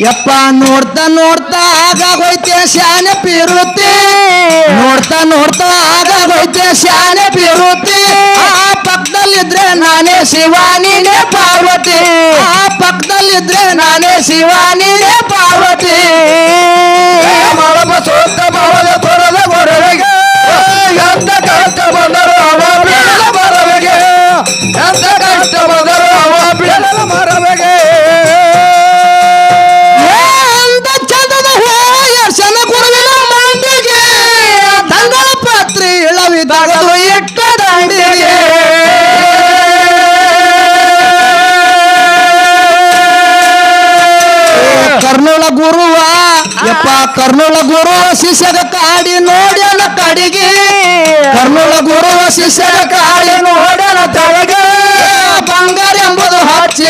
ಯಪ್ಪ, ನೋಡ್ತಾ ನೋಡ್ತಾ ಆಗಾಗೋಯ್ತೆ ಶಾನೆ ಪಿರುತಿ ನೋಡ್ತಾ ನೋಡ್ತಾ ಆಗಾಗೋಯ್ತೆ ಶಾನೆ ಪಿರುತಿ ಆ ಪಕ್ಕದಲ್ಲಿದ್ರೆ ನಾನೇ ಶಿವಾನಿನೇ ನೀನೇ ಪಾರ್ವತಿ. ಆ ಪಕ್ಕದಲ್ಲಿದ್ರೆ ನಾನೇ ಶಿವಾನಿನೇ ನೀನೇ ಪಾರ್ವತಿ ಮಾಡಬ ಸೋತ ಬಾವದ ತೊರದ ಗೊರವೆಗೆ ಎಂತ ಕರ್ನೂಲ ಗುರುವ ಶಿಷ್ಯದ ಕಾಡಿ ನೋಡ್ಯಾನ ಕಡಿಗೆ. ಕರ್ನೂಲ ಗುರುವ ಶಿಷ್ಯದ ಕಾಡಿ ನೋಡ್ಯಾನ ತಳಗೆ. ಬಂಗಾರ ಎಂಬುದು ಹಚ್ಚಿ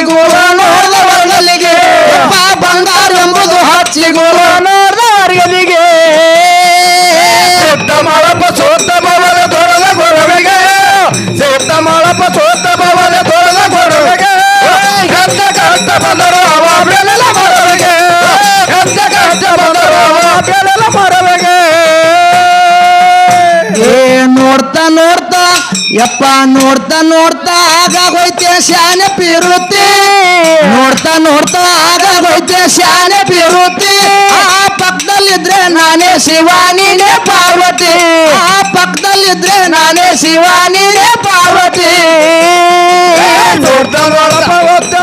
ಯಪ್ಪ ನೋಡ್ತಾ ನೋಡ್ತಾ ಆಗಾಗೋಯ್ತೆ ಶಾನೆ ಪಿರುತಿ ನೋಡ್ತಾ ನೋಡ್ತಾ ಆಗಾಗೋಯ್ತೆ ಶಾನೆ ಪಿರುತಿ ಆ ಪಕ್ಕದಲ್ಲಿದ್ರೆ ನಾನೇ ಶಿವಾನಿನೇ ನೀನೇ ಪಾರ್ವತಿ. ಆ ಪಕ್ಕದಲ್ಲಿದ್ರೆ ನಾನೇ ಶಿವ ನೀನೇ ಪಾರ್ವತಿ. ಸೋತ ಮಾಡಬ ಒತ್ತ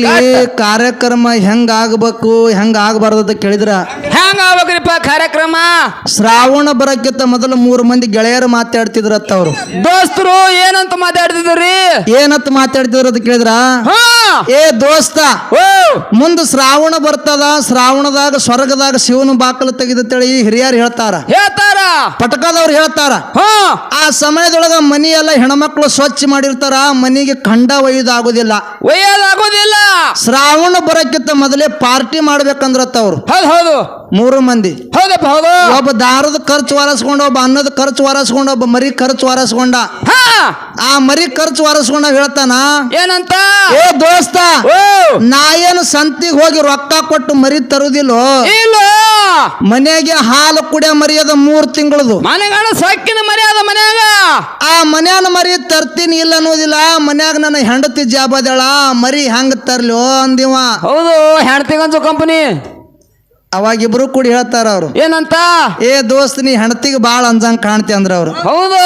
ಇಲ್ಲಿ ಕಾರ್ಯಕ್ರಮ ಹೆಂಗ ಆಗ್ಬೇಕು ಹೆಂಗ ಆಗಬಾರ್ದು ಅಂತ ಕೇಳಿದ್ರ? ಹೆಂಗ ಆಗ್ಬೇಕ್ರಿಪ್ಪ ಕಾರ್ಯಕ್ರಮ. ಶ್ರಾವಣ ಬರಕ್ಕಿಂತ ಮೊದಲು ಮೂರು ಮಂದಿ ಗೆಳೆಯರು ಮಾತಾಡ್ತಿದ್ರತ್ತ ಅವ್ರು. ದೋಸ್ತರು ಏನಂತ ಮಾತಾಡ್ತಿದ್ರಿ ಏನಂತ ಮಾತಾಡ್ತಿದ್ರು ಅಂತ ಕೇಳಿದ್ರ? ಏ ದೋಸ್ತ ಮುಂದ ಶ್ರಾವಣ ಬರ್ತದ ಶ್ರಾವಣದಾಗ ಸ್ವರ್ಗದಾಗ ಶಿವನ ಬಾಕಲು ತೆಗೆದತ್ತೇಳಿ ಹಿರಿಯರು ಹೇಳ್ತಾರ. ಹೇಳ್ತಾರ? ಪಟಕದವ್ರು ಹೇಳ್ತಾರ. ಹಾ. ಆ ಸಮಯದೊಳಗ ಮನಿ ಎಲ್ಲ ಹೆಣ್ಮಕ್ಳು ಸ್ವಚ್ಛ ಮಾಡಿರ್ತಾರ ಮನಿಗೆ ಖಂಡ ಒಯ್ಯದಾಗುದಿಲ್ಲ. ಆಗೋದಿಲ್ಲ ಒಯ್ಯೋದಾಗೋದಿಲ್ಲ. ಶ್ರಾವಣ ಬರಕ್ಕಿಂತ ಮೊದಲೇ ಪಾರ್ಟಿ ಮಾಡ್ಬೇಕಂದ್ರತ್ತ ಅವ್ರು. ಹೌದು ಹೌದು. ಮೂರು ಮಂದಿ. ಹೌದಪ್ಪ ಹೌದು. ಒಬ್ಬ ದಾರದ ಖರ್ಚು ವಾರಸ್ಕೊಂಡ ಒಬ್ಬ ಅನ್ನದ ಖರ್ಚು ವಾರಸ್ಕೊಂಡ ಒಬ್ಬ ಮರಿ ಖರ್ಚು ವಾರಸ್ಕೊಂಡ. ಹಾ. ಆ ಮರಿ ಖರ್ಚು ವಾರಸ್ಕೊಂಡ ಹೇಳ್ತಾನ ಏನಂತ? ಏ ದೋಸ್ತ ಓ. ನಾ ಏನು ಸಂತಿಗೆ ಹೋಗಿ ರೊಕ್ಕ ಕೊಟ್ಟು ಮರಿ ತರುದಿಲ್ಲೋ? ಇಲ್ಲ. ಮನೆಗೆ ಹಾಲು ಕುಡಿಯೋ ಮರಿ ಅದ ಮೂರ್ ತಿಂಗಳದು. ಮನೆಗಾಣ ಮರಿ ಮರ್ಯಾದ ಮನ್ಯಾಗ. ಆ ಮನ್ಯಾನ ಮರಿ ತರ್ತೀನಿ ಇಲ್ಲ ಅನ್ನೋದಿಲ್ಲ ಮನ್ಯಾಗ ನನ್ನ ಹೆಂಡತಿ ಜಾಬದಳ ಮರಿ ಹೆಂಗ್ ತರ್ಲೋ ಅಂದಿವ. ಹೌದು ಹೆಣ್ತಿಗಂಜು ಕಂಪನಿ ಅವಾಗ ಕೂಡ ಹೇಳ್ತಾರ ಅವ್ರು. ಏನಂತ? ಏ ದೋಸ್ತ್ ನೀ ಹೆಂಡತಿಗೆ ಬಾಳ ಅಂಜಂಗ್ ಕಾಣ್ತಿ ಅಂದ್ರ ಅವ್ರು. ಹೌದು.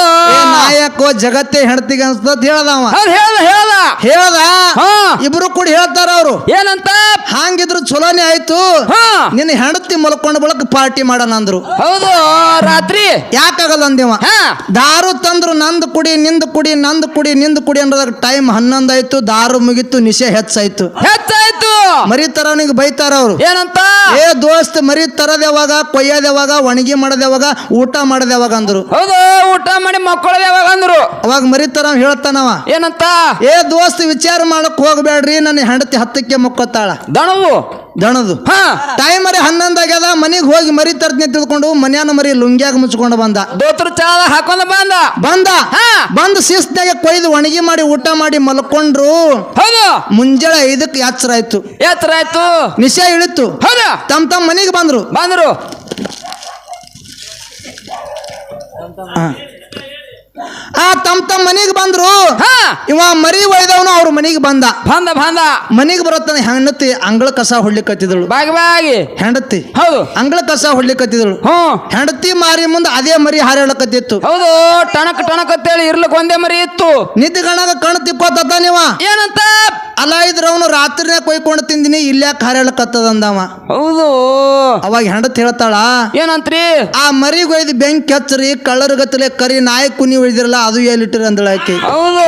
ನಾಯಕೋ ಜಗತ್ತೇ ಹೆಂಡತಿಗೆ ಅನ್ಸ್ತದ ಹೇಳ್ದವ ಹೇಳದ ಹೇಳ್ದ. ಇಬ್ರು ಕೂಡಿ ಹೇಳ್ತಾರ ಅವ್ರು. ಏನಂತ? ಹಂಗಿದ್ರು ಚಲೋನೆ ಆಯ್ತು. ಹಾ. ನಿನ್ನ ಹೆಂಡತಿ ಮಲ್ಕೊಂಡ ಬಳಕ ಪಾರ್ಟಿ ಮಾಡೋಣ ಅಂದ್ರು. ಹೌದು ರಾತ್ರಿ. ಯಾಕಾಗಲ್ಲ ಅಂದಿವ ದಾರು ತಂದ್ರು ನಂದ್ ಕುಡಿ ನಿಂದ್ ಕುಡಿ ನಂದ್ ಕುಡಿ ನಿಂದ್ ಕುಡಿ ಅನ್ನೋದಾಗ ಟೈಮ್ ಹನ್ನೊಂದು ಆಯ್ತು. ದಾರು ಮುಗಿತು ನಿಶೆ ಹೆಚ್ಚಾಯ್ತು. ಹೆಚ್ಚಾಯ್ತು. ಮರಿ ತರವನಿಗೆ ಬೈತಾರ ಅವ್ರು ಏನಂತ? ಏ ದೋಸ್ತ್ ಮರಿ ತರದ್ ಯಾವಾಗ? ಕೊಯ್ಯೋದ್ ಯಾವಾಗ? ಒಣಗಿ ಮಾಡೋದ್ ಯಾವಾಗ? ಊಟ ಮಾಡೋದ್ ಯಾವಾಗ ಅಂದ್ರು. ಹೌದು ಊಟ ಮಾಡಿ ಮಕ್ಕಳದ ಯಾವಾಗ ಅಂದ್ರು? ಅವಾಗ ಮರಿ ತರ ಹೇಳ್ತಾನವ. ಏನಂತ? ಏ ದೋಸ್ತ್ ವಿಚಾರ ಮಾಡಕ್ ಹೋಗ್ಬೇಡ್ರಿ ನನ್ನ ಹೆಂಡತಿ ಹತ್ತಕ್ಕೆ ಮುಕ್ಕೋತಾಳ ದಣವು? ದಣದು. ಹಾ. ಟೈಮ್ ಮರಿ ಹನ್ನೊಂದು ಆಗ್ಯದ ಮನಿಗೆ ಹೋಗಿ ಮರಿ ತರ್ತೀನಿ ತಿಳ್ಕೊಂಡು ಮನ್ಯಾನ ಮರಿ ಲುಂಗ್ಯಾಗ ಮುಚ್ಕೊಂಡು ಬಂದ. ದೋತ್ರ ಚಾಲ ಹಾಕೊಂಡ ಬಂದ? ಬಂದ. ಬಂದು ಶಿಸ್ತಾಗ ಕೊಯ್ದು ಒಣಗಿ ಮಾಡಿ ಊಟ ಮಾಡಿ ಮಲ್ಕೊಂಡ್ರು. ಹೌದು. ಮುಂಜಾನೆ ಐದಕ್ಕೆ ಎಚ್ಚರ ಆಯ್ತು ಎತ್ತರ ಆಯ್ತು? ನಿಶೆ ಇಳಿತು. ಹೌದ? ತಮ್ಮ ತಮ್ಮ ಮನೆಗೆ ಬಂದ್ರು. ಬಂದ್ರು? ಆ ತಮ್ ತಮ್ಮ ಮನೆಗೆ ಬಂದ್ರು. ಹಾ. ಇವ ಮರಿ ಒಯ್ದವನು ಅವ್ರ ಮನೆಗೆ ಬಂದ. ಬಂದ ಬಂದ. ಮನೆಗೆ ಬರತ್ತಾನೆ ಹೆಂಡತಿ ಅಂಗಳ ಕಸ ಹೊಡ್ಲಿಕ್ಕತ್ತಿದಳು ಬಾಗಿ ಬಾಗಿ. ಹೆಂಡತಿ ಹೌದು. ಅಂಗಳ ಕಸ ಹೊಡ್ಲಿಕ್ಕತ್ತಿದಳು ಹ್ಞೂ. ಹೆಂಡತಿ ಮಾರಿ ಮುಂದೆ ಅದೇ ಮರಿ ಹಾರಾಡಕತ್ತಿತ್ತು ಹೌದು. ಟಣಕ್ ಟಣಕ್ ಅಂತೇಳಿ ಇರ್ಲಕ್ ಒಂದೇ ಮರಿ ಇತ್ತು. ನಿದ್ದಿಗಣಗ ಕಣ್ ತಿಕ್ಕೋತ ನೀವ? ಏನಂತ? ಅಲ್ಲ ಇದ್ರ ಅವನು ರಾತ್ರಿನೇ ಕೊಯ್ಕೊಂಡು ತಿಂದಿನಿ ಇಲ್ಲೇ ಅಂದವ ಹೌದು. ಅವಾಗ ಹೆಂಡತ್ ಹೇಳ್ತಾಳ ಏನಂತ್ರಿ? ಆ ಮರಿ ಒಯ್ದು ಬೆಂಕಿ ಹಚ್ಚರಿ ಕಳ್ಳರ್ಗತ್ತಲೆ ಕರಿ ನಾಯಿ ಕುನಿ ಉಳಿದಿರಲ್ಲ ಅದು ಎಲ್ಲಿಟ್ಟಿರಿ ಅಂದಳ ಆಕಿ. ಹೌದು.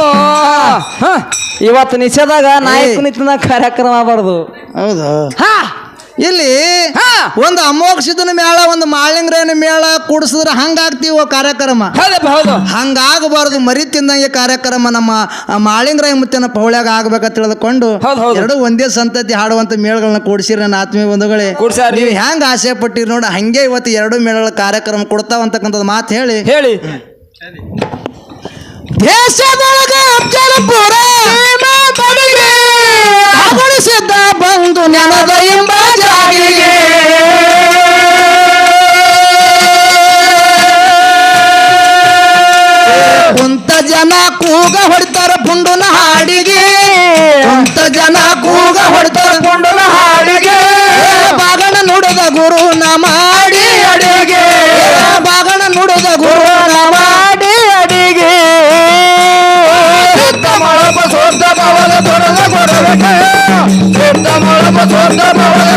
ಇವತ್ತು ನಿಷೇಧಾಗ ನಾಯಿ ಕುನಿ ಕುಣಿತನ ಕಾರ್ಯಕ್ರಮ ಬರ್ದು ಹೌದು. ಹಾ. ಇಲ್ಲಿ ಒಂದು ಅಮೋಕ್ಷದನ ಮೇಳ ಒಂದು ಮಾಳಿಂಗ್ರೇನ ಮೇಳ ಕೂಡಿಸಿದ್ರೆ ಹಂಗಾಗ್ತೀವೋ ಕಾರ್ಯಕ್ರಮ? ಹಂಗಾಗಬಾರದು ಹೌದು. ಹಂಗಾಗಬಾರ್ದು ಮರಿ ತಿಂದಂಗೆ ಕಾರ್ಯಕ್ರಮ ನಮ್ಮ ಮಾಳಿಂಗ್ರಾಯ ಮುತ್ತಿನ ಪೌಳ್ಯಾಗ ಆಗ್ಬೇಕಂತ ತಿಳಿದುಕೊಂಡು ಎರಡು ಒಂದೇ ಸಂತತಿ ಹಾಡುವಂತ ಮೇಳಗಳನ್ನ ಕೂಡಿಸಿರಿ ನನ್ನ ಆತ್ಮೀಯ ಬಂಧುಗಳೇ. ನೀವು ಹೆಂಗ ಆಸೆ ಪಟ್ಟಿರಿ ನೋಡಿ ಹಂಗೆ ಇವತ್ತು ಎರಡು ಮೇಳಗಳ ಕಾರ್ಯಕ್ರಮ ಕೊಡ್ತಾವ ಅಂತಕ್ಕಂಥದ್ದು ಮಾತು ಹೇಳಿ. ಹೇಳಿ. ದೇಶದೊಳಗ ಅಫ್ಜಲ್ಪುರ ಬಂದು ನೆನದ ಎಂಬ ಜನ ಕೂಗ ಹೊಡಿತಾರ ಪುಂಡುನ ಹಾಡಿಗೆ. ಅಂತ ಜನ ಕೂಗ ಹೊಡಿತಾರ ಪುಂಡುನ ಹಾಡಿಗೆ. ಬಾಗಣ ನುಡದ ಗುರು ನ ಮಾಡಿ ಅಡಿಗೆ. ಬಾಗಣ ನುಡದ ಗುರು ನ ಮಾಡಿ ಅಡಿಗೆ. ಸಿದ್ಧ ಮಾಡಪ ಸೋತ ಬಾವಲ ತೊಡದ ಕೊಡಬೇಕೆ ಬಾವಲ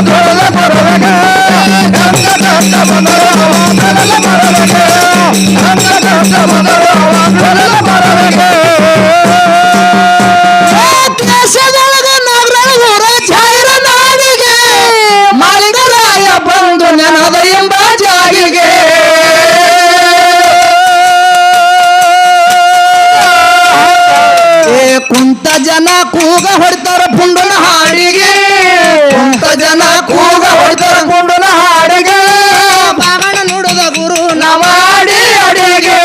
ಏ ಕುಂತ ಜನ ಕೂಗ ಹೊಡಿತಾರ ಪುಂಡನ ಹಾಡಿಗೆ. ಕುಂತ ಜನ ಕೂಗ ಹೊಡಿತಾರ ಪುಂಡನ ಹಾಡಿಗೆ. ಬಾಗಣ ನೋಡದ ಗುರು ನಮಾಡಿ ಮಾಡಿ ಅಡಿಗೆ.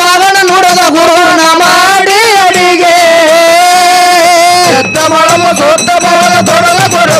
ಬಾಗಣ ನೋಡದ ಗುರು ನಮಾಡಿ ಮಾಡಿ ಅಡಿಗೆ ಮಾಡಪ ಸೋತ ಬಾವಲ ತೊಡಲ ಸೋತ